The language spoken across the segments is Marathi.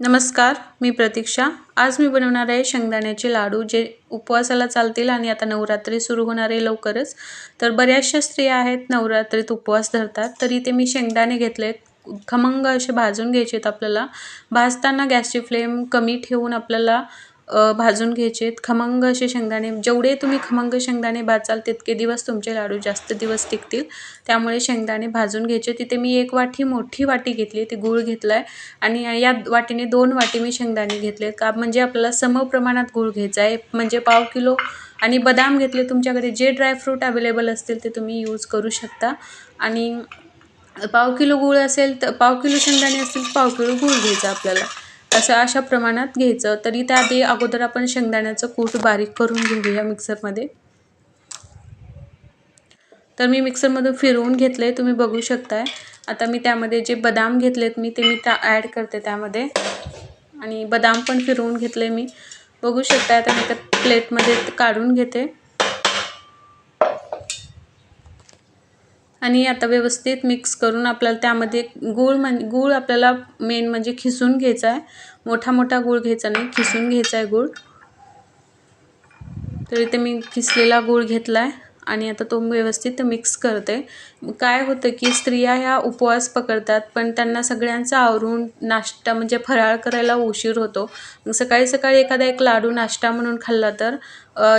नमस्कार मी प्रतीक्षा. आज मी बनवणार आहे शेंगदाण्याचे लाडू जे उपवासाला चालतील आणि आता नवरात्री सुरू होणार आहे लवकरच. तर बऱ्याचशा स्त्रिया आहेत नवरात्रीत उपवास धरतात तर इथे मी शेंगदाणे घेतलेत. खमंग असे भाजून घ्यायचे आहेत आपल्याला. भाजताना गॅसची फ्लेम कमी ठेवून आपल्याला भाजून घ्यायचे आहेत. खमंग असे शेंगदाणे जेवढे तुम्ही खमंग शेंगदाणे भाजाल तितके दिवस तुमचे लाडू जास्त दिवस टिकतील. त्यामुळे शेंगदाणे भाजून घ्यायचे. तिथे मी एक वाटी मोठी वाटी घेतली ती गूळ घेतला आहे आणि या वाटीने दोन वाटी मी शेंगदाणे घेतले का म्हणजे आपल्याला समप्रमाणात गूळ घ्यायचा आहे. म्हणजे पाव किलो आणि बदाम घेतले. तुमच्याकडे जे ड्रायफ्रूट अवेलेबल असतील ते तुम्ही यूज करू शकता. आणि पाव किलो गूळ असेल तर पाव किलो शेंगदाणे असतील पाव किलो गूळ घ्यायचा आपल्याला. असं अशा प्रमाणात घ्यायचं. तरी त्याआधी अगोदर आपण शेंगदाण्याचं कूट बारीक करून घेऊया मिक्सरमध्ये. तर मी मिक्सरमधून फिरवून घेतलं आहे तुम्ही बघू शकताय. आता मी त्यामध्ये जे बदाम घेतलेत मी ते मी त्या ॲड करते त्यामध्ये. आणि बदाम पण फिरवून घेतले मी. बघू शकता आता मी त्या प्लेटमध्ये काढून घेते. आणि आता व्यवस्थित मिक्स करून आपल्याला त्यामध्ये गूळ म्हण गूळ आपल्याला मेन म्हणजे खिसून घ्यायचा आहे. मोठा मोठा गूळ घ्यायचा नाही खिसून घ्यायचा आहे गूळ. तर इथे मी खिसलेला गूळ घेतला आहे आणि आता तो व्यवस्थित मिक्स करते. काय होतं की स्त्रिया ह्या उपवास पकडतात पण त्यांना सगळ्यांचा आवरून नाश्ता म्हणजे फराळ करायला उशीर होतो. मग सकाळी सकाळी एखादा एक लाडू नाश्ता म्हणून खाल्ला तर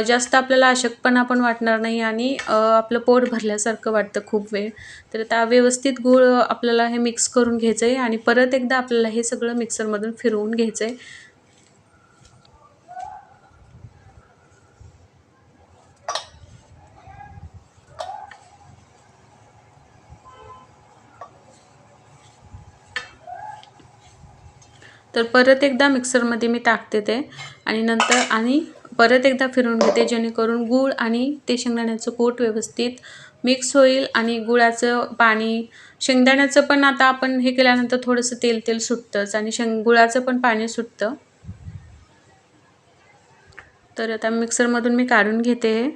जास्त आपल्याला अशक्तपणा पण वाटणार नाही आणि आपलं पोट भरल्यासारखं वाटतं खूप वेळ. तर त्या व्यवस्थित गूळ आपल्याला हे मिक्स करून घ्यायचं आहे आणि परत एकदा आपल्याला हे सगळं मिक्सरमधून फिरवून घ्यायचं आहे तर परत एकदा मिक्सरमध्ये मी टाकते ते. आणि नंतर आणि परत एकदा फिरवून घेते जेणेकरून गूळ आणि ते शेंगदाण्याचं कूट व्यवस्थित मिक्स होईल आणि गुळाचं पाणी शेंगदाण्याचं पण आता आपण हे केल्यानंतर थोडंसं तेल तेल सुटतंच आणि शेंग गुळाचं पण पाणी सुटतं. तर आता मिक्सरमधून मी काढून घेते हे.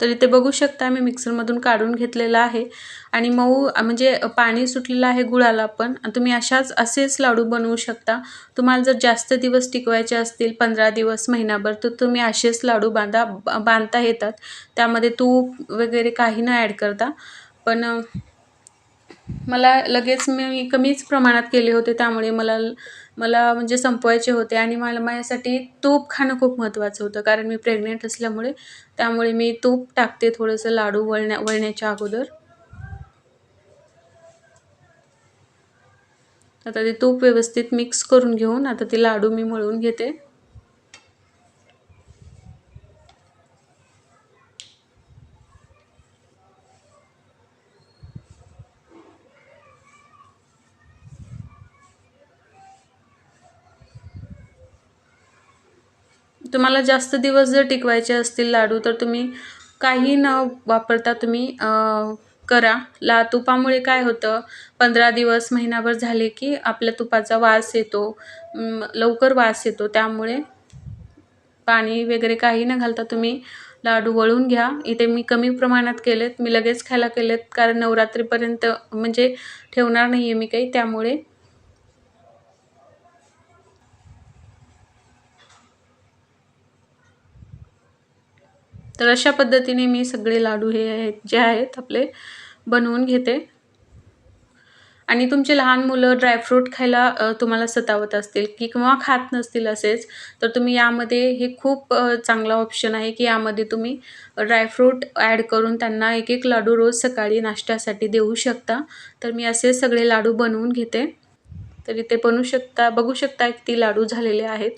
तर इथे बघू शकता मी मिक्सरमधून काढून घेतलेला आहे. आणि मऊ म्हणजे पाणी सुटलेलं आहे गुळाला पण. तुम्ही अशाच असेच लाडू बनवू शकता. तुम्हाला जर जास्त दिवस टिकवायचे असतील पंधरा दिवस महिनाभर तर तुम्ही असेच लाडू बांधा बांधता येतात. त्यामध्ये तूप वगैरे काही न ॲड करता. पण मला लगेच मी कमीच प्रमाणात केले होते त्यामुळे मला मला म्हणजे संपवायचे होते आणि मला माझ्यासाठी तूप खाणं खूप महत्त्वाचं होतं. कारण मी प्रेग्नेंट असल्यामुळे त्यामुळे मी तूप टाकते थोडंसं लाडू वळण्या वळण्याच्या अगोदर. आता ते तूप व्यवस्थित मिक्स करून घेऊन आता ते लाडू मी मळून घेते. तुम्हाला जास्त दिवस जर टिकवायचे असतील लाडू तर तुम्ही काही न वापरता तुम्ही करा. ला तुपामुळे काय होतं पंधरा दिवस महिनाभर झाले की आपल्या तुपाचा वास येतो लवकर वास येतो. त्यामुळे पाणी वगैरे काही न घालता तुम्ही लाडू वळून घ्या. इथे मी कमी प्रमाणात केलेत. मी लगेच खायला केलेत कारण नवरात्रीपर्यंत म्हणजे ठेवणार नाही आहे मी काही. त्यामुळे तर अशा पद्धतीने मी सगळे लाडू हे आहेत जे आहेत आपले बनवून घेते. आणि तुमचे लहान मुलं ड्रायफ्रूट खायला तुम्हाला सतावत असतील की किंवा खात नसतील असेच तर तुम्ही यामध्ये हे खूप चांगला ऑप्शन आहे की यामध्ये तुम्ही ड्रायफ्रूट ॲड करून त्यांना एक एक लाडू रोज सकाळी नाश्त्यासाठी देऊ शकता. तर मी असे सगळे लाडू बनवून घेते. तर इथे बनवू शकता बघू शकता ती लाडू झालेले आहेत.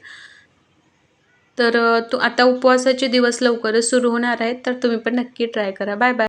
तर तो आता उपवासाचे दिवस लवकरच सुरू होणार आहेत तर तुम्ही पण नक्की ट्राय करा. Bye bye.